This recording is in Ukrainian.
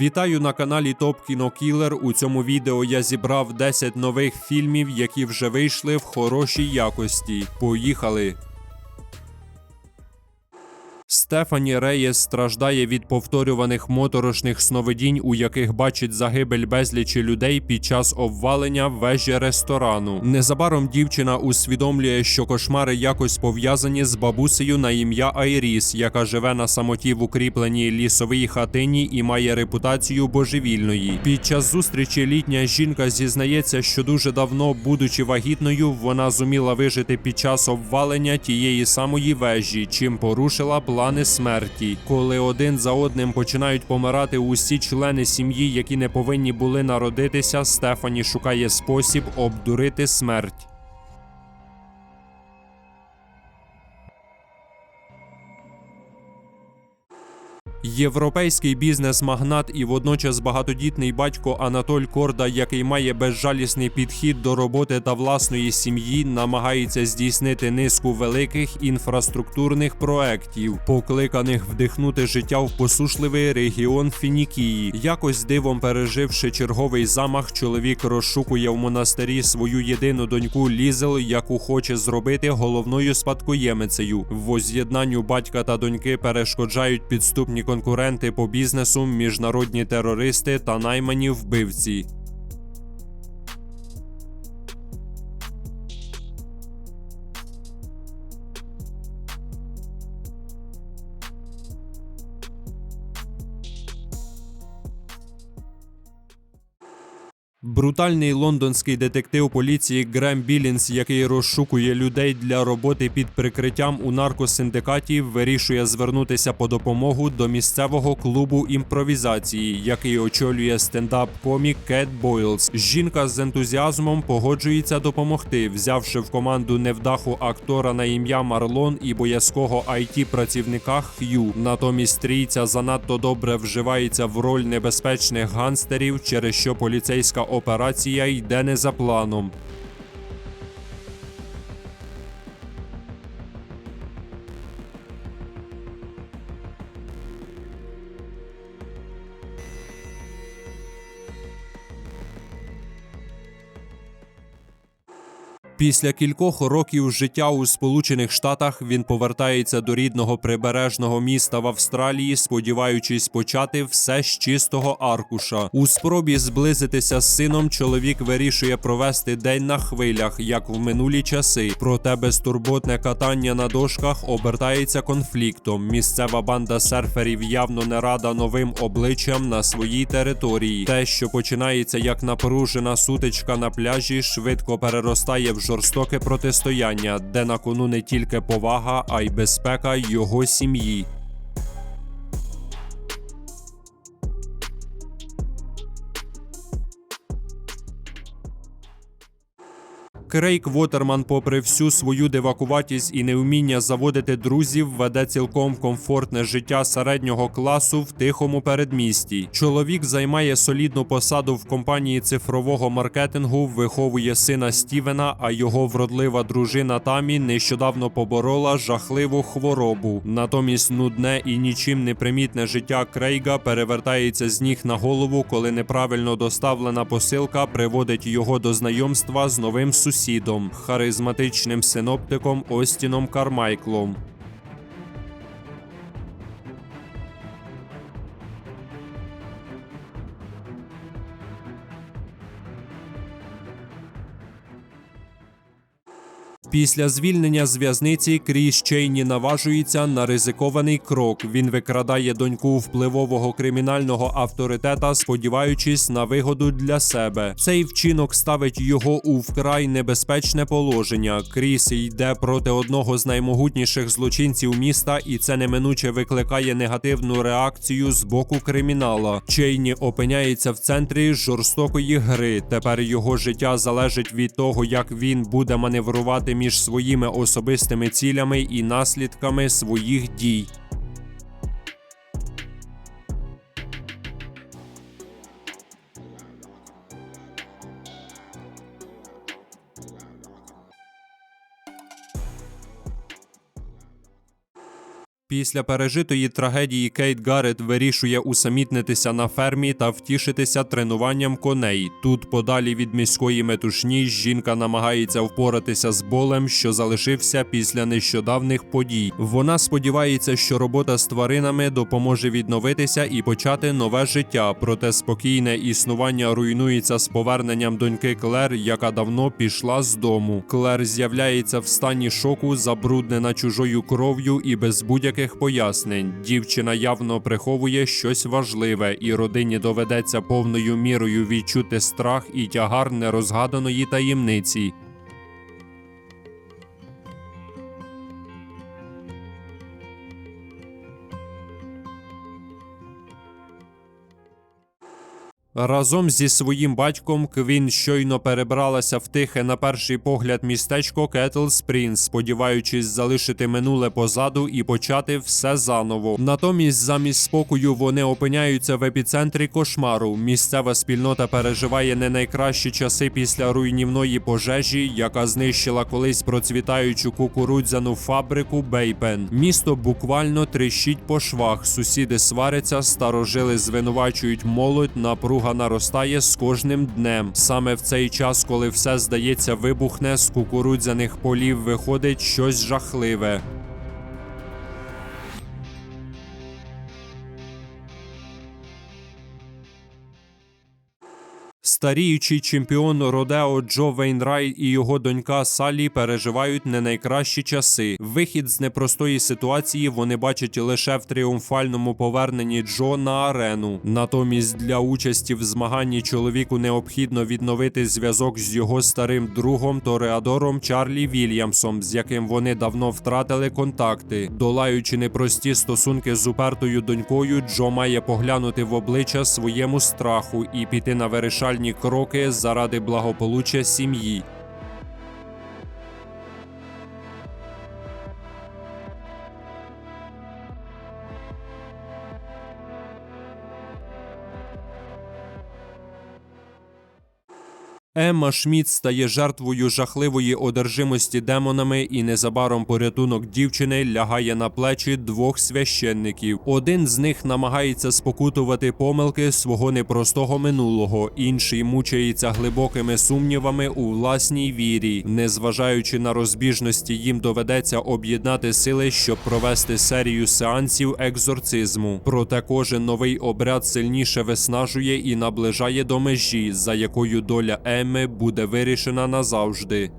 Вітаю на каналі Топ Кіно Кілер. У цьому відео я зібрав 10 нових фільмів, які вже вийшли в хорошій якості. Поїхали! Стефані Реєс страждає від повторюваних моторошних сновидінь, у яких бачить загибель безлічі людей під час обвалення вежі ресторану. Незабаром дівчина усвідомлює, що кошмари якось пов'язані з бабусею на ім'я Айріс, яка живе на самоті в укріпленій лісовій хатині і має репутацію божевільної. Під час зустрічі літня жінка зізнається, що дуже давно, будучи вагітною, вона зуміла вижити під час обвалення тієї самої вежі, чим порушила плани смерті. Коли один за одним починають помирати усі члени сім'ї, які не повинні були народитися, Стефані шукає спосіб обдурити смерть. Європейський бізнес-магнат і водночас багатодітний батько Анатоль Корда, який має безжалісний підхід до роботи та власної сім'ї, намагається здійснити низку великих інфраструктурних проєктів, покликаних вдихнути життя в посушливий регіон Фінікії. Якось дивом переживши черговий замах, чоловік розшукує в монастирі свою єдину доньку Лізел, яку хоче зробити головною спадкоємицею. В воз'єднанню батька та доньки перешкоджають підступні конкуренти по бізнесу, міжнародні терористи та наймані вбивці. Брутальний лондонський детектив поліції Грем Білінс, який розшукує людей для роботи під прикриттям у наркосиндикаті, вирішує звернутися по допомогу до місцевого клубу імпровізації, який очолює стендап-комік Кет Бойлз. Жінка з ентузіазмом погоджується допомогти, взявши в команду невдаху актора на ім'я Марлон і боязкого it працівника Х'ю. Натомість трійця занадто добре вживається в роль небезпечних ганстерів, через що поліцейська операція йде не за планом. Після кількох років життя у Сполучених Штатах він повертається до рідного прибережного міста в Австралії, сподіваючись почати все з чистого аркуша. У спробі зблизитися з сином чоловік вирішує провести день на хвилях, як в минулі часи. Проте безтурботне катання на дошках обертається конфліктом. Місцева банда серферів явно не рада новим обличчям на своїй території. Те, що починається як напружена сутичка на пляжі, швидко переростає в жорстоке протистояння, де на кону не тільки повага, а й безпека його сім'ї. Крейг Вотерман, попри всю свою дивакуватість і невміння заводити друзів, веде цілком комфортне життя середнього класу в тихому передмісті. Чоловік займає солідну посаду в компанії цифрового маркетингу, виховує сина Стівена, а його вродлива дружина Тамі нещодавно поборола жахливу хворобу. Натомість нудне і нічим не примітне життя Крейга перевертається з ніг на голову, коли неправильно доставлена посилка приводить його до знайомства з новим сусідом, харизматичним синоптиком Остіном Кармайклом. Після звільнення з в'язниці Кріс Чейні наважується на ризикований крок. Він викрадає доньку впливового кримінального авторитета, сподіваючись на вигоду для себе. Цей вчинок ставить його у вкрай небезпечне положення. Кріс йде проти одного з наймогутніших злочинців міста, і це неминуче викликає негативну реакцію з боку кримінала. Чейні опиняється в центрі жорстокої гри. Тепер його життя залежить від того, як він буде маневрувати між своїми особистими цілями і наслідками своїх дій. Після пережитої трагедії Кейт Гаррет вирішує усамітнитися на фермі та втішитися тренуванням коней. Тут, подалі від міської метушні, жінка намагається впоратися з болем, що залишився після нещодавних подій. Вона сподівається, що робота з тваринами допоможе відновитися і почати нове життя. Проте спокійне існування руйнується з поверненням доньки Клер, яка давно пішла з дому. Клер з'являється в стані шоку, забруднена чужою кров'ю і без будь-яких пояснень. Дівчина явно приховує щось важливе, і родині доведеться повною мірою відчути страх і тягар нерозгаданої таємниці. Разом зі своїм батьком Квін щойно перебралася в тихе на перший погляд містечко Кетл Спрінс, сподіваючись залишити минуле позаду і почати все заново. Натомість, замість спокою, вони опиняються в епіцентрі кошмару. Місцева спільнота переживає не найкращі часи після руйнівної пожежі, яка знищила колись процвітаючу кукурудзяну фабрику Бейпен. Місто буквально тріщить по швах. Сусіди сваряться, старожили звинувачують молодь, напруга наростає з кожним днем. Саме в цей час, коли все здається вибухне, з кукурудзяних полів виходить щось жахливе. Старіючий чемпіон Родео Джо Вейнрайт і його донька Салі переживають не найкращі часи. Вихід з непростої ситуації вони бачать лише в тріумфальному поверненні Джо на арену. Натомість для участі в змаганні чоловіку необхідно відновити зв'язок з його старим другом Тореадором Чарлі Вільямсом, з яким вони давно втратили контакти. Долаючи непрості стосунки з упертою донькою, Джо має поглянути в обличчя своєму страху і піти на вирішальні кроки заради благополуччя сім'ї. Емма Шмідт стає жертвою жахливої одержимості демонами, і незабаром порятунок дівчини лягає на плечі двох священників. Один з них намагається спокутувати помилки свого непростого минулого, інший мучається глибокими сумнівами у власній вірі. Незважаючи на розбіжності, їм доведеться об'єднати сили, щоб провести серію сеансів екзорцизму. Проте кожен новий обряд сильніше виснажує і наближає до межі, за якою доля Емми буде вирішена назавжди.